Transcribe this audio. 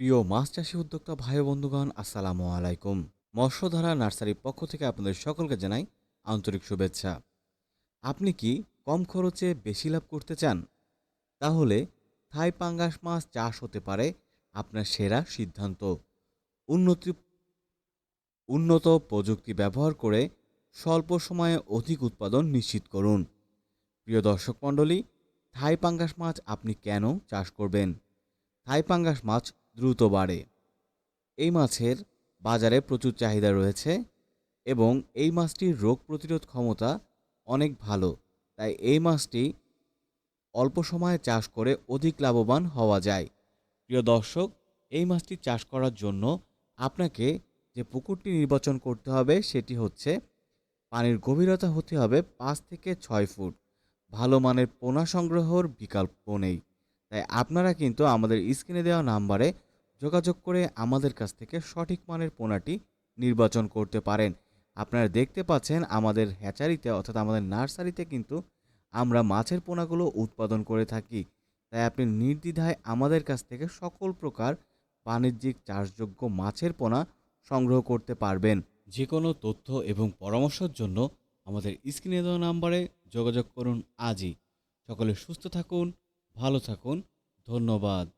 প্রিয় মাছ চাষি উদ্যোক্তা ভাই বন্ধুগণ, আসসালামু আলাইকুম। মৎস্যধারা নার্সারির পক্ষ থেকে আপনাদের সকলকে জানাই আন্তরিক শুভেচ্ছা। আপনি কি কম খরচে বেশি লাভ করতে চান? তাহলে থাই পাঙ্গাস মাছ চাষ হতে পারে আপনার সেরা সিদ্ধান্ত। উন্নতি, উন্নত প্রযুক্তি ব্যবহার করে স্বল্প সময়ে অধিক উৎপাদন নিশ্চিত করুন। প্রিয় দর্শক মণ্ডলী, থাই পাঙ্গাস মাছ আপনি কেন চাষ করবেন? থাই পাঙ্গাস মাছ দ্রুত বাড়ে। এই মাছের বাজারে প্রচুর চাহিদা রয়েছে এবং এই মাছটির রোগ প্রতিরোধ ক্ষমতা অনেক ভালো। তাই এই মাছটি অল্প সময়ে চাষ করে অধিক লাভবান হওয়া যায়। প্রিয় দর্শক, এই মাছটি চাষ করার জন্য আপনাকে যে পুকুরটি নির্বাচন করতে হবে সেটি হচ্ছে পানির গভীরতা হতে হবে পাঁচ থেকে ছয় ফুট। ভালো মানের পোনা সংগ্রহর বিকল্প নেই। তাই আপনারা কিন্তু আমাদের স্ক্রিনে দেওয়া নাম্বারে যোগাযোগ করে আমাদের কাছ থেকে সঠিক মানের পোনাটি নির্বাচন করতে পারেন। আপনারা দেখতে পাচ্ছেন আমাদের হ্যাচারিতে অর্থাৎ আমাদের নার্সারিতে কিন্তু আমরা মাছের পোনাগুলো উৎপাদন করে থাকি। তাই আপনি নির্দ্বিধায় আমাদের কাছ থেকে সকল প্রকার বাণিজ্যিক চাষযোগ্য মাছের পোনা সংগ্রহ করতে পারবেন। যে কোনো তথ্য এবং পরামর্শের জন্য আমাদের স্ক্রিনে দেওয়া নাম্বারে যোগাযোগ করুন আজই। সকলে সুস্থ থাকুন, ভালো থাকুন। ধন্যবাদ।